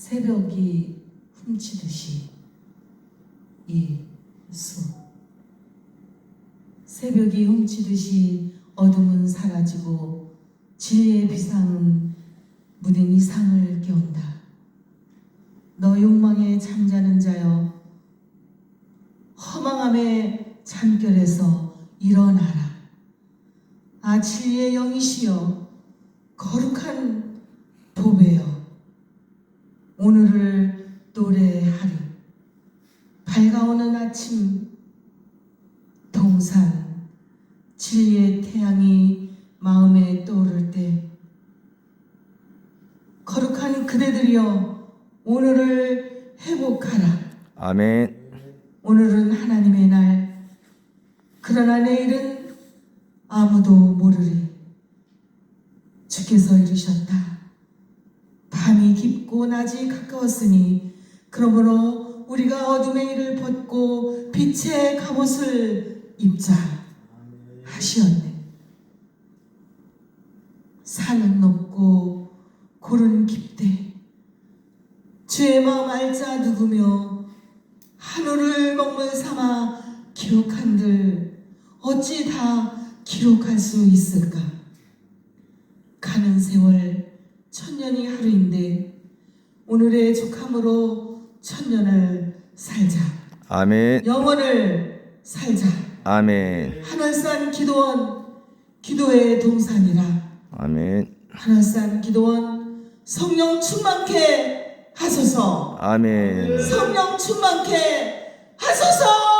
새벽이 훔치듯이 예수 새벽이 훔치듯이 어둠은 사라지고 진리의 비상은 무딘 이상을 깨운다. 너 욕망에 잠자는 자여 허망함의 잠결에서 일어나라. 아 진리의 영이시여 거룩한 보배여 오늘을 노래하리. 밝아오는 아침 동산 진리의 태양이 마음에 떠오를 때 거룩한 그대들이여 오늘을 회복하라. 아멘. 오늘은 하나님의 날. 그러나 내일은 아무도 모르리. 주께서 이르셨다 밤이 깊고 낮이 가까웠으니 그러므로 우리가 어둠의 일을 벗고 빛의 갑옷을 입자 하시었네 산은 높고 골은 깊대 주의 마음 알자 누구며 하늘을 먹물 삼아 기록한들 어찌 다 기록할 수 있을까? 가는 세월 천년이 하루인데 오늘의 족함으로 천년을 살자. 아멘. 영원을 살자. 아멘. 하늘산 기도원 기도의 동산이라. 아멘. 하늘산 기도원 성령 충만케 하소서. 아멘. 성령 충만케 하소서.